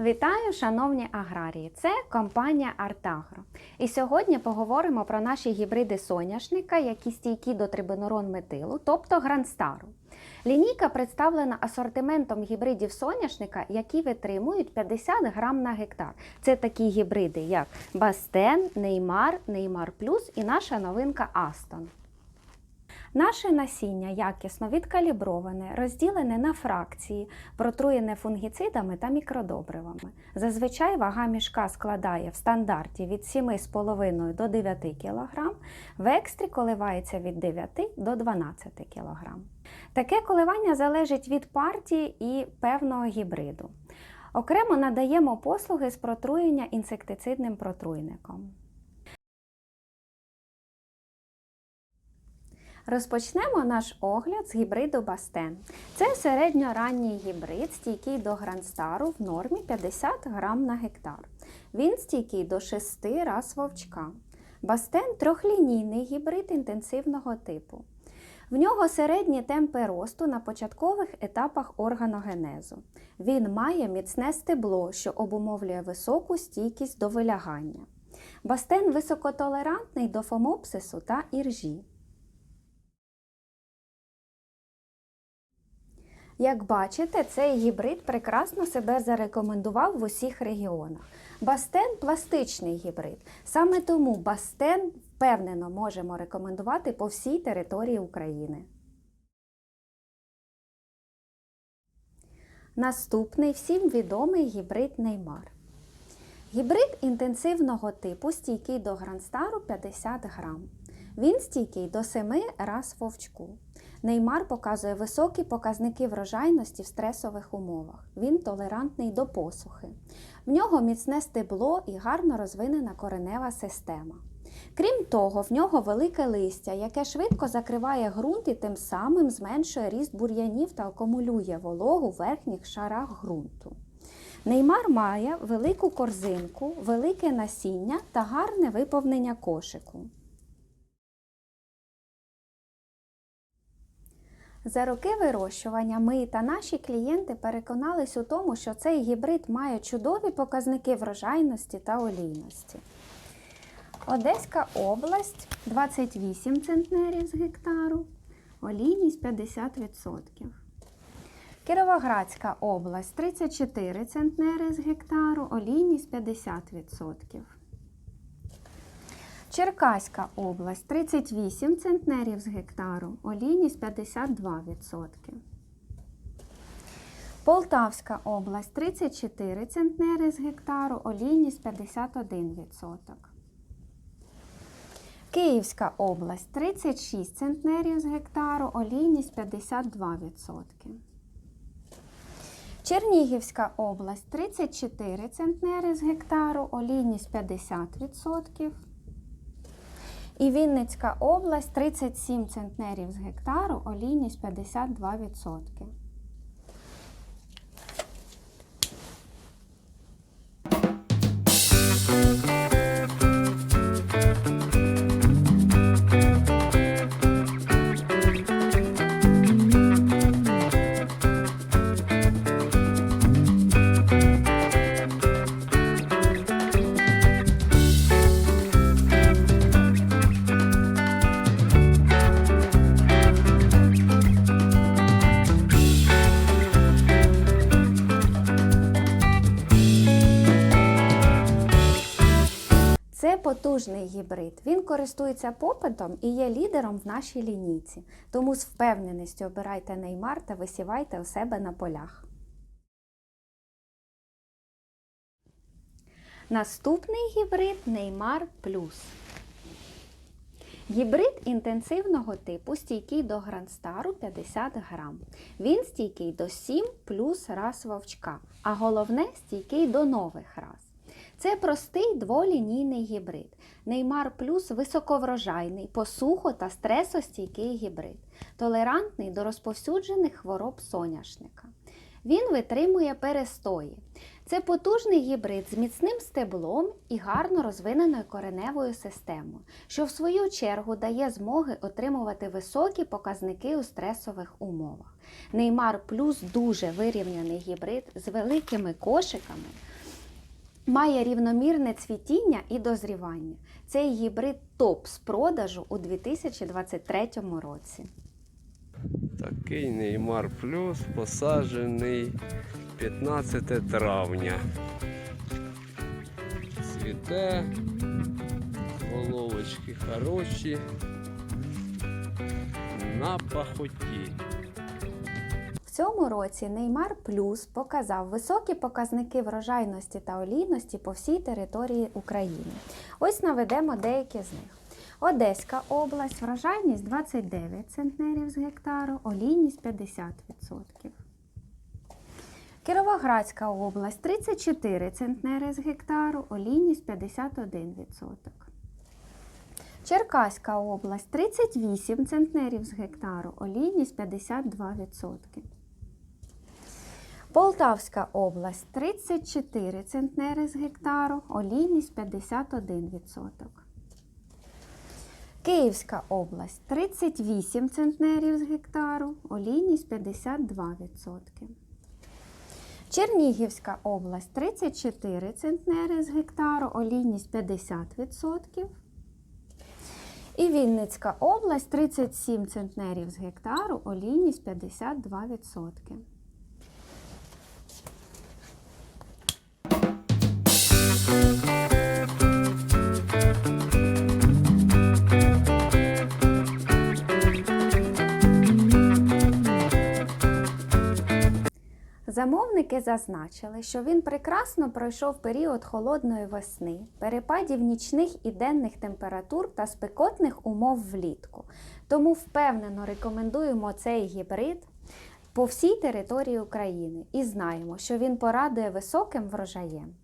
Вітаю, шановні аграрії! Це компанія Артагро. І сьогодні поговоримо про наші гібриди соняшника, які стійкі до трибенорон метилу, тобто гранстару. Лінійка представлена асортиментом гібридів соняшника, які витримують 50 грам на гектар. Це такі гібриди, як Бастен, Неймар, Неймар Плюс і наша новинка Астон. Наше насіння якісно відкаліброване, розділене на фракції, протруєне фунгіцидами та мікродобривами. Зазвичай вага мішка складає в стандарті від 7,5 до 9 кг, в екстрі коливається від 9 до 12 кг. Таке коливання залежить від партії і певного гібриду. Окремо надаємо послуги з протруєння інсектицидним протруйником. Розпочнемо наш огляд з гібриду Бастен. Це середньоранній гібрид, стійкий до гранстару в нормі 50 грам на гектар. Він стійкий до 6 раз вовчка. Бастен трьохлінійний гібрид інтенсивного типу. В нього середні темпи росту на початкових етапах органогенезу. Він має міцне стебло, що обумовлює високу стійкість до вилягання. Бастен високотолерантний до фомопсису та іржі. Як бачите, цей гібрид прекрасно себе зарекомендував в усіх регіонах. Бастен пластичний гібрид. Саме тому Бастен впевнено можемо рекомендувати по всій території України. Наступний всім відомий гібрид Неймар. Гібрид інтенсивного типу стійкий до гранстару 50 грам. Він стійкий до 7 раз вовчку. Неймар показує високі показники врожайності в стресових умовах. Він толерантний до посухи. В нього міцне стебло і гарно розвинена коренева система. Крім того, в нього велике листя, яке швидко закриває ґрунт і тим самим зменшує ріст бур'янів та акумулює вологу в верхніх шарах ґрунту. Неймар має велику корзинку, велике насіння та гарне виповнення кошику. За роки вирощування ми та наші клієнти переконались у тому, що цей гібрид має чудові показники врожайності та олійності. Одеська область 28 центнерів з гектару, олійність 50%. Кіровоградська область 34 центнери з гектару, олійність 50%. Черкаська область 38 центнерів з гектару, олійність 52%. Полтавська область 34 центнери з гектару, олійність 51%. Київська область 36 центнерів з гектару, олійність 52%. Чернігівська область 34 центнери з гектару, олійність 50%. І Вінницька область 37 центнерів з гектару, олійність 52%. Потужний гібрид. Він користується попитом і є лідером в нашій лінійці. Тому з впевненістю обирайте неймар та висівайте у себе на полях. Наступний гібрид Неймар Плюс. Гібрид інтенсивного типу стійкий до гранстару 50 грам. Він стійкий до 7 плюс раз вовчка, а головне стійкий до нових раз. Це простий дволінійний гібрид. Неймар плюс високоврожайний, посухо та стресостійкий гібрид, толерантний до розповсюджених хвороб соняшника. Він витримує перестої. Це потужний гібрид з міцним стеблом і гарно розвиненою кореневою системою, що в свою чергу дає змоги отримувати високі показники у стресових умовах. Неймар плюс дуже вирівняний гібрид з великими кошиками, Має рівномірне цвітіння і дозрівання. Цей гібрид топ з продажу у 2023 році. Такий Неймар Плюс посаджений 15 травня. Цвіте, головочки хороші. На пахоті. Цьому році Неймар Плюс показав високі показники врожайності та олійності по всій території України. Ось наведемо деякі з них. Одеська область, врожайність 29 центнерів з гектару, олійність 50%. Кіровоградська область 34 центнери з гектару, олійність 51%. Черкаська область 38 центнерів з гектару, олійність 52%. Полтавська область 34 центнери з гектару, олійність 51%. Київська область 38 центнерів з гектару, олійність 52%. Чернігівська область 34 центнери з гектару, олійність 50%. І Вінницька область 37 центнерів з гектару, олійність 52%. Замовники зазначили, що він прекрасно пройшов період холодної весни, перепадів нічних і денних температур та спекотних умов влітку. Тому впевнено рекомендуємо цей гібрид по всій території України і знаємо, що він порадує високим врожаєм.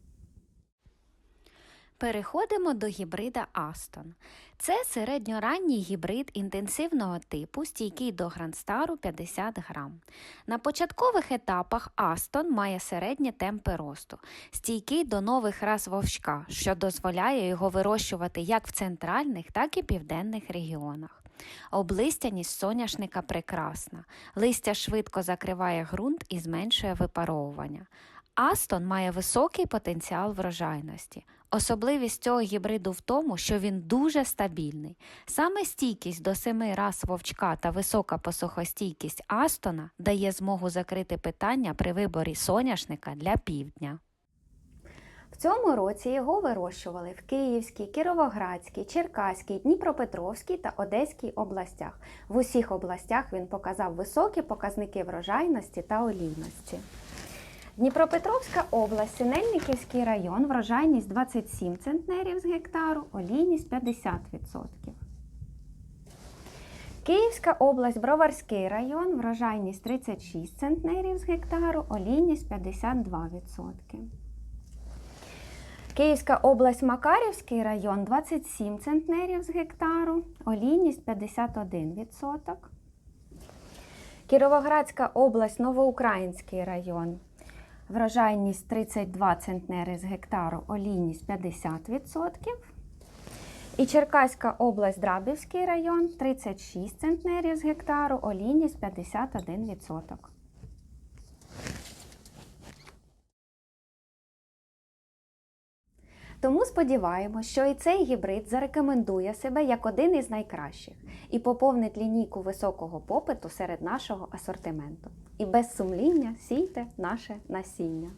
Переходимо до гібрида Астон. Це середньоранній гібрид інтенсивного типу, стійкий до грандстару 50 грам. На початкових етапах Астон має середні темпи росту, стійкий до нових рас вовчка, що дозволяє його вирощувати як в центральних, так і південних регіонах. Облистяність соняшника прекрасна. Листя швидко закриває ґрунт і зменшує випаровування. Астон має високий потенціал врожайності. Особливість цього гібриду в тому, що він дуже стабільний. Саме стійкість до семи раз вовчка та висока посухостійкість Астона дає змогу закрити питання при виборі соняшника для півдня. В цьому році його вирощували в Київській, Кіровоградській, Черкаській, Дніпропетровській та Одеській областях. В усіх областях він показав високі показники врожайності та олійності. Дніпропетровська область, Синельниківський район, врожайність 27 центнерів з гектару, олійність 50%. Київська область, Броварський район, врожайність 36 центнерів з гектару, олійність 52%. Київська область, Макарівський район, 27 центнерів з гектару, олійність 51%. Кіровоградська область, Новоукраїнський район, Врожайність 32 центнери з гектару, олійність 50%. І Черкаська область, Драбівський район 36 центнерів з гектару, олійність 51%. Тому сподіваємось, що і цей гібрид зарекомендує себе як один із найкращих і поповнить лінійку високого попиту серед нашого асортименту. І без сумління сійте наше насіння.